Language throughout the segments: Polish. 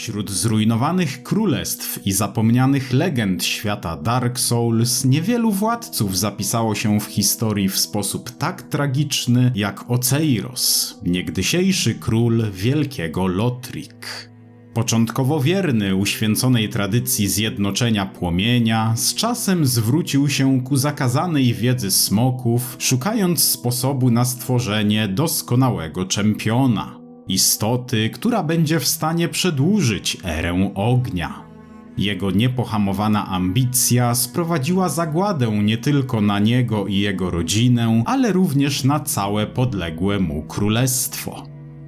Wśród zrujnowanych królestw i zapomnianych legend świata Dark Souls niewielu władców zapisało się w historii w sposób tak tragiczny jak Oceiros, niegdysiejszy król wielkiego Lotrik. Początkowo wierny uświęconej tradycji zjednoczenia płomienia, z czasem zwrócił się ku zakazanej wiedzy smoków, szukając sposobu na stworzenie doskonałego czempiona istoty, która będzie w stanie przedłużyć erę ognia. Jego niepohamowana ambicja sprowadziła zagładę nie tylko na niego i jego rodzinę, ale również na całe podległe mu królestwo.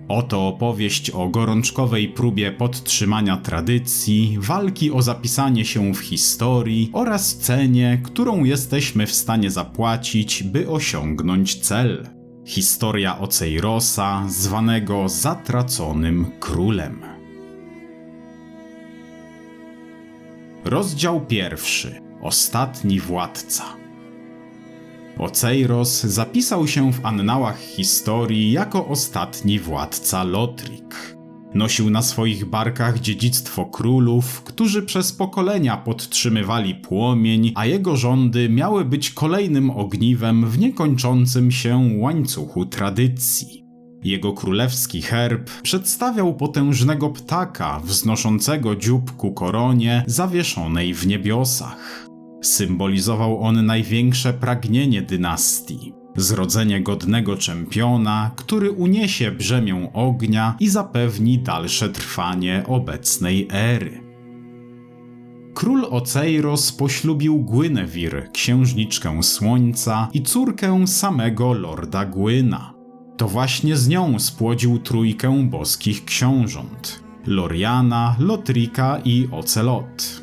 Oto opowieść o gorączkowej próbie podtrzymania tradycji, walki o zapisanie się w historii oraz cenie, którą jesteśmy w stanie zapłacić, by osiągnąć cel. Historia Oceirosa, zwanego Zatraconym Królem. Rozdział pierwszy. Ostatni władca. Oceiros zapisał się w annałach historii jako ostatni władca Lotrik. Nosił na swoich barkach dziedzictwo królów, którzy przez pokolenia podtrzymywali płomień, a jego rządy miały być kolejnym ogniwem w niekończącym się łańcuchu tradycji. Jego królewski herb przedstawiał potężnego ptaka wznoszącego dziób ku koronie zawieszonej w niebiosach. Symbolizował on największe pragnienie dynastii zrodzenie godnego czempiona, który uniesie brzemię ognia i zapewni dalsze trwanie obecnej ery. Król Oceiros poślubił Gwynewir, księżniczkę Słońca i córkę samego Lorda Gwyna. To właśnie z nią spłodził trójkę boskich książąt Loriana, Lotrika i Ocelot.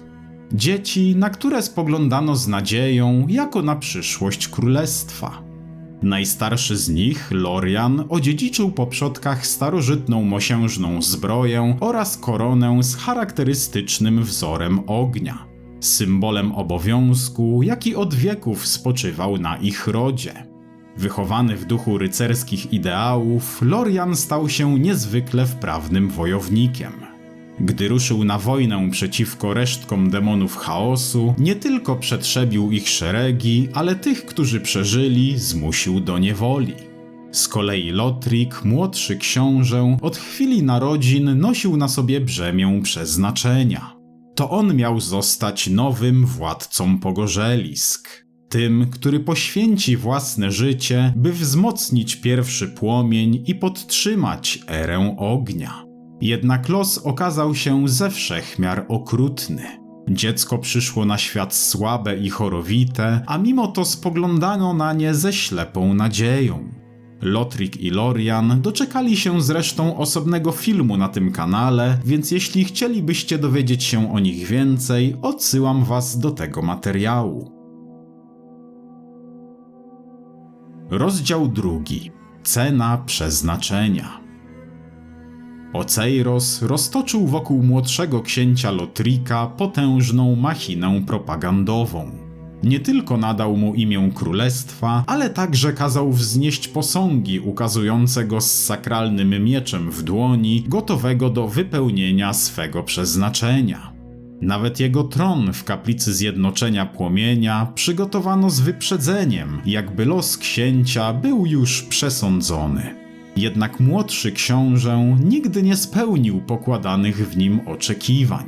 Dzieci, na które spoglądano z nadzieją jako na przyszłość królestwa. Najstarszy z nich, Lorian, odziedziczył po przodkach starożytną mosiężną zbroję oraz koronę z charakterystycznym wzorem ognia, symbolem obowiązku, jaki od wieków spoczywał na ich rodzie. Wychowany w duchu rycerskich ideałów, Lorian stał się niezwykle wprawnym wojownikiem – gdy ruszył na wojnę przeciwko resztkom demonów chaosu, nie tylko przetrzebił ich szeregi, ale tych, którzy przeżyli, zmusił do niewoli. Z kolei Lotrik, młodszy książę, od chwili narodzin nosił na sobie brzemię przeznaczenia. To on miał zostać nowym władcą pogorzelisk. Tym, który poświęci własne życie, by wzmocnić pierwszy płomień i podtrzymać erę ognia. Jednak los okazał się ze wszechmiar okrutny. Dziecko przyszło na świat słabe i chorowite, a mimo to spoglądano na nie ze ślepą nadzieją. Lotrik i Lorian doczekali się zresztą osobnego filmu na tym kanale, więc jeśli chcielibyście dowiedzieć się o nich więcej, odsyłam was do tego materiału. Rozdział drugi. Cena przeznaczenia. Oceiros roztoczył wokół młodszego księcia Lotrika potężną machinę propagandową. Nie tylko nadał mu imię królestwa, ale także kazał wznieść posągi ukazujące go z sakralnym mieczem w dłoni, gotowego do wypełnienia swego przeznaczenia. Nawet jego tron w kaplicy Zjednoczenia Płomienia przygotowano z wyprzedzeniem, jakby los księcia był już przesądzony. Jednak młodszy książę nigdy nie spełnił pokładanych w nim oczekiwań.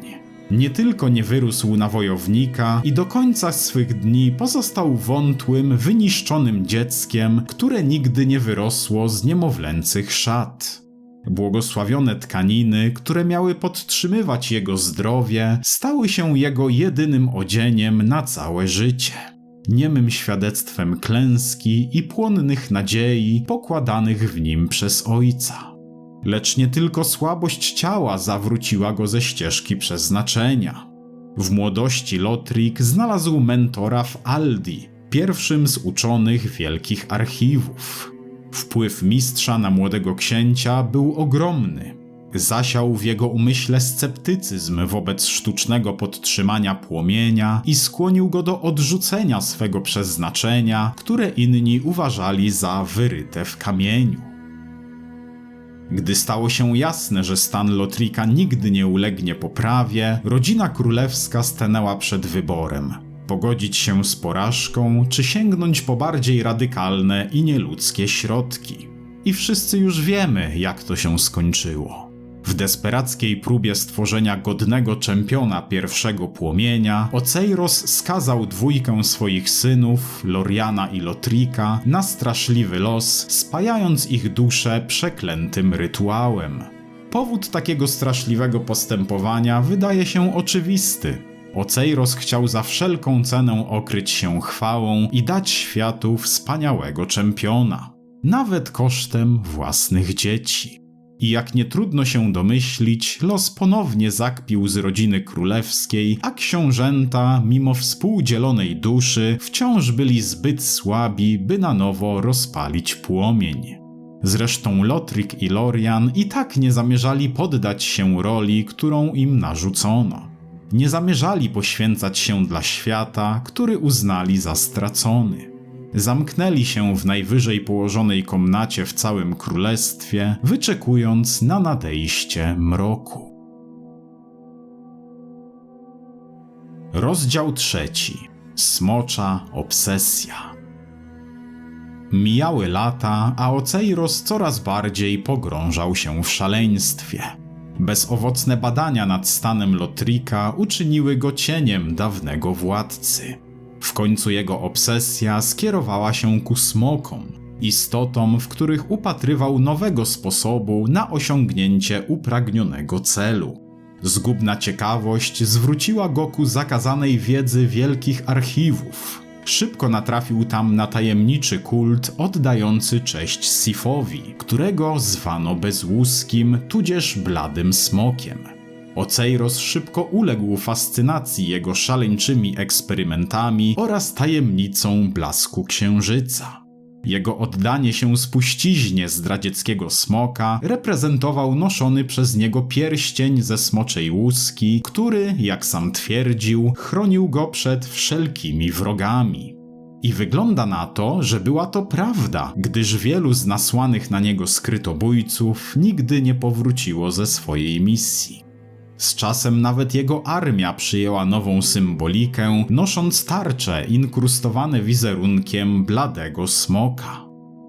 Nie tylko nie wyrósł na wojownika i do końca swych dni pozostał wątłym, wyniszczonym dzieckiem, które nigdy nie wyrosło z niemowlęcych szat. Błogosławione tkaniny, które miały podtrzymywać jego zdrowie, stały się jego jedynym odzieniem na całe życie niemym świadectwem klęski i płonnych nadziei pokładanych w nim przez ojca. Lecz nie tylko słabość ciała zawróciła go ze ścieżki przeznaczenia. W młodości Lotrik znalazł mentora w Aldi, pierwszym z uczonych wielkich archiwów. Wpływ mistrza na młodego księcia był ogromny. Zasiał w jego umyśle sceptycyzm wobec sztucznego podtrzymania płomienia i skłonił go do odrzucenia swego przeznaczenia, które inni uważali za wyryte w kamieniu. Gdy stało się jasne, że stan Lotrika nigdy nie ulegnie poprawie, rodzina królewska stanęła przed wyborem. Pogodzić się z porażką, czy sięgnąć po bardziej radykalne i nieludzkie środki. I wszyscy już wiemy, jak to się skończyło. W desperackiej próbie stworzenia godnego czempiona pierwszego płomienia, Oceiros skazał dwójkę swoich synów, Loriana i Lotrika, na straszliwy los, spajając ich dusze przeklętym rytuałem. Powód takiego straszliwego postępowania wydaje się oczywisty. Oceiros chciał za wszelką cenę okryć się chwałą i dać światu wspaniałego czempiona, nawet kosztem własnych dzieci. I jak nie trudno się domyślić, los ponownie zakpił z rodziny królewskiej, a książęta, mimo współdzielonej duszy, wciąż byli zbyt słabi, by na nowo rozpalić płomień. Zresztą Lotrik i Lorian i tak nie zamierzali poddać się roli, którą im narzucono. Nie zamierzali poświęcać się dla świata, który uznali za stracony. Zamknęli się w najwyżej położonej komnacie w całym królestwie, wyczekując na nadejście mroku. Rozdział trzeci. Smocza obsesja. Mijały lata, a Oceiros coraz bardziej pogrążał się w szaleństwie. Bezowocne badania nad stanem Lotrika uczyniły go cieniem dawnego władcy. W końcu jego obsesja skierowała się ku smokom, istotom, w których upatrywał nowego sposobu na osiągnięcie upragnionego celu. Zgubna ciekawość zwróciła go ku zakazanej wiedzy wielkich archiwów. Szybko natrafił tam na tajemniczy kult oddający cześć Sifowi, którego zwano bezłuskim, tudzież bladym smokiem. Oceiros szybko uległ fascynacji jego szaleńczymi eksperymentami oraz tajemnicą blasku księżyca. Jego oddanie się spuściźnie zdradzieckiego smoka reprezentował noszony przez niego pierścień ze smoczej łuski, który, jak sam twierdził, chronił go przed wszelkimi wrogami. I wygląda na to, że była to prawda, gdyż wielu z nasłanych na niego skrytobójców nigdy nie powróciło ze swojej misji. Z czasem nawet jego armia przyjęła nową symbolikę, nosząc tarcze inkrustowane wizerunkiem bladego smoka.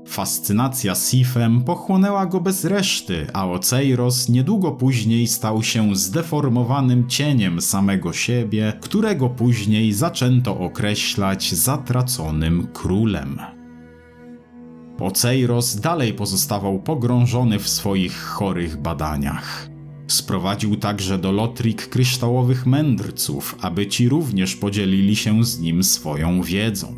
Fascynacja Sifem pochłonęła go bez reszty, a Oceiros niedługo później stał się zdeformowanym cieniem samego siebie, którego później zaczęto określać zatraconym królem. Oceiros dalej pozostawał pogrążony w swoich chorych badaniach. Sprowadził także do Lotrik kryształowych mędrców, aby ci również podzielili się z nim swoją wiedzą.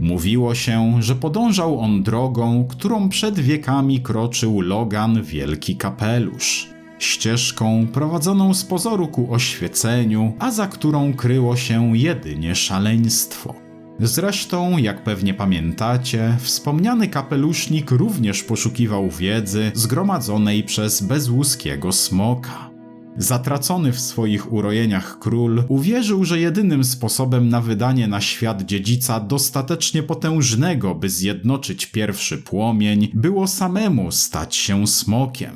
Mówiło się, że podążał on drogą, którą przed wiekami kroczył Logan Wielki Kapelusz. Ścieżką prowadzoną z pozoru ku oświeceniu, a za którą kryło się jedynie szaleństwo. Zresztą, jak pewnie pamiętacie, wspomniany kapelusznik również poszukiwał wiedzy zgromadzonej przez bezłuskiego smoka. Zatracony w swoich urojeniach król uwierzył, że jedynym sposobem na wydanie na świat dziedzica dostatecznie potężnego, by zjednoczyć pierwszy płomień, było samemu stać się smokiem.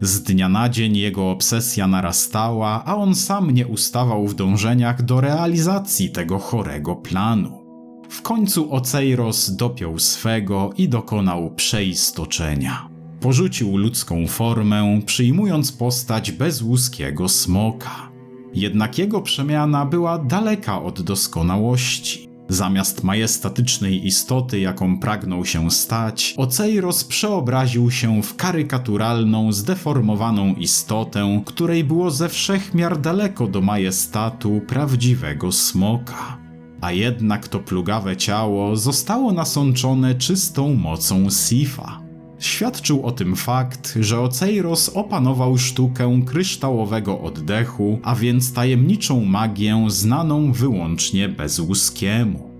Z dnia na dzień jego obsesja narastała, a on sam nie ustawał w dążeniach do realizacji tego chorego planu. W końcu Oceiros dopiął swego i dokonał przeistoczenia. Porzucił ludzką formę, przyjmując postać bezłuskiego smoka. Jednak jego przemiana była daleka od doskonałości. Zamiast majestatycznej istoty, jaką pragnął się stać, Oceiros przeobraził się w karykaturalną, zdeformowaną istotę, której było ze wszechmiar daleko do majestatu prawdziwego smoka a jednak to plugawe ciało zostało nasączone czystą mocą Sifa. Świadczył o tym fakt, że Oceiros opanował sztukę kryształowego oddechu, a więc tajemniczą magię znaną wyłącznie bezłuskiemu.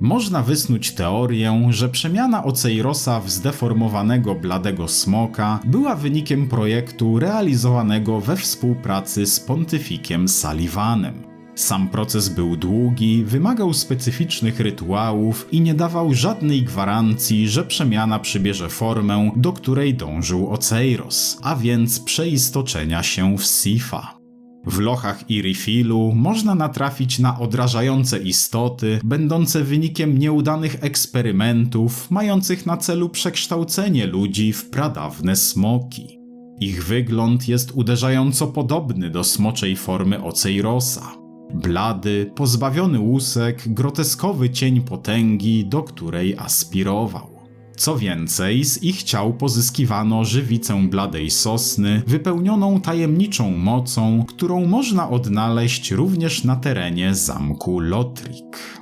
Można wysnuć teorię, że przemiana Oceirosa w zdeformowanego bladego smoka była wynikiem projektu realizowanego we współpracy z pontyfikiem Sullivanem. Sam proces był długi, wymagał specyficznych rytuałów i nie dawał żadnej gwarancji, że przemiana przybierze formę, do której dążył Oceiros, a więc przeistoczenia się w Sifa. W lochach Irifilu można natrafić na odrażające istoty, będące wynikiem nieudanych eksperymentów, mających na celu przekształcenie ludzi w pradawne smoki. Ich wygląd jest uderzająco podobny do smoczej formy Oceirosa. Blady, pozbawiony łusek, groteskowy cień potęgi, do której aspirował. Co więcej, z ich ciał pozyskiwano żywicę bladej sosny, wypełnioną tajemniczą mocą, którą można odnaleźć również na terenie zamku Lotrik.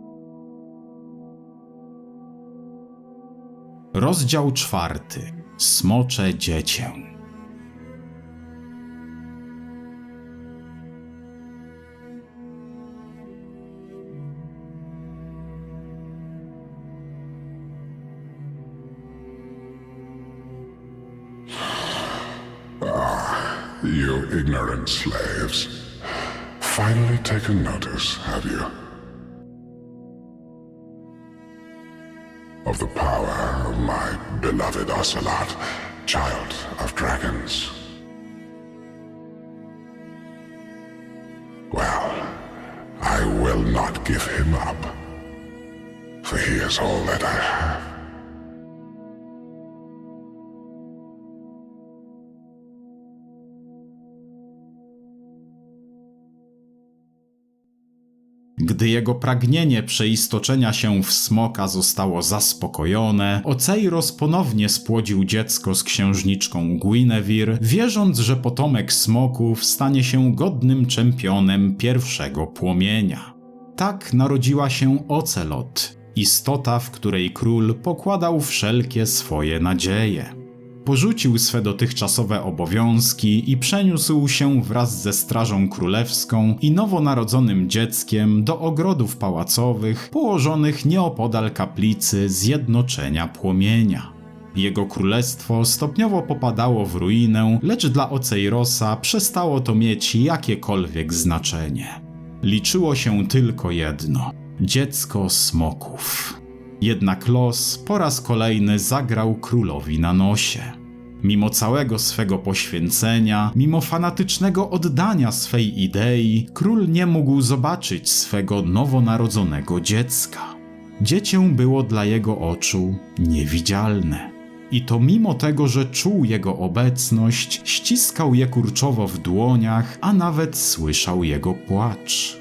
Rozdział czwarty. Smocze dziecię. You ignorant slaves. Finally taken notice, have you? Of the power of my beloved Ocelot, child of dragons. Well, I will not give him up, for he is all that I have. Gdy jego pragnienie przeistoczenia się w smoka zostało zaspokojone, Oceiros ponownie spłodził dziecko z księżniczką Guinevere, wierząc, że potomek smoków stanie się godnym czempionem pierwszego płomienia. Tak narodziła się Ocelot, istota, w której król pokładał wszelkie swoje nadzieje porzucił swe dotychczasowe obowiązki i przeniósł się wraz ze Strażą Królewską i nowonarodzonym dzieckiem do ogrodów pałacowych położonych nieopodal kaplicy Zjednoczenia Płomienia. Jego królestwo stopniowo popadało w ruinę, lecz dla Oceirosa przestało to mieć jakiekolwiek znaczenie. Liczyło się tylko jedno dziecko smoków. Jednak los po raz kolejny zagrał królowi na nosie. Mimo całego swego poświęcenia, mimo fanatycznego oddania swej idei, król nie mógł zobaczyć swego nowonarodzonego dziecka. Dziecię było dla jego oczu niewidzialne. I to mimo tego, że czuł jego obecność, ściskał je kurczowo w dłoniach, a nawet słyszał jego płacz.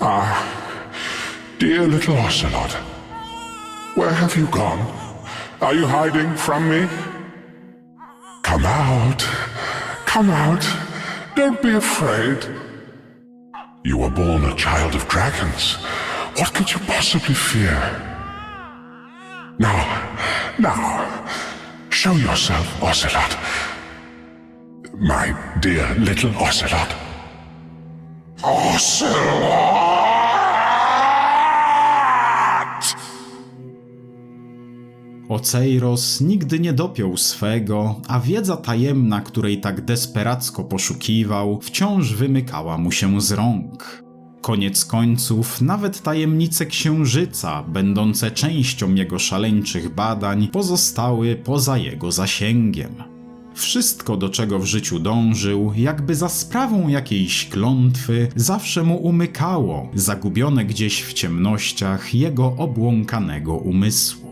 Ah, dear little Ocelot. Where have you gone? Are you hiding from me? Come out. Come out. Don't be afraid. You were born a child of dragons. What could you possibly fear? Now, now, show yourself, Ocelot. My dear little Ocelot. Ocelot! Oceiros nigdy nie dopiął swego, a wiedza tajemna, której tak desperacko poszukiwał, wciąż wymykała mu się z rąk. Koniec końców, nawet tajemnice księżyca, będące częścią jego szaleńczych badań, pozostały poza jego zasięgiem. Wszystko, do czego w życiu dążył, jakby za sprawą jakiejś klątwy, zawsze mu umykało, zagubione gdzieś w ciemnościach jego obłąkanego umysłu.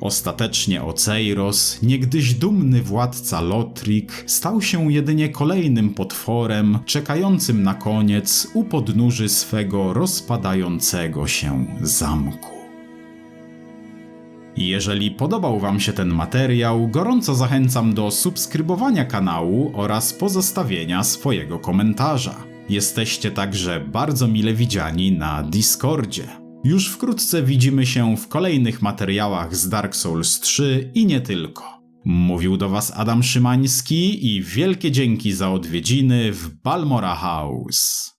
Ostatecznie Oceiros, niegdyś dumny władca Lotrik, stał się jedynie kolejnym potworem, czekającym na koniec u podnóży swego rozpadającego się zamku. Jeżeli podobał Wam się ten materiał, gorąco zachęcam do subskrybowania kanału oraz pozostawienia swojego komentarza. Jesteście także bardzo mile widziani na Discordzie. Już wkrótce widzimy się w kolejnych materiałach z Dark Souls 3 i nie tylko. Mówił do Was Adam Szymański i wielkie dzięki za odwiedziny w Balmora House.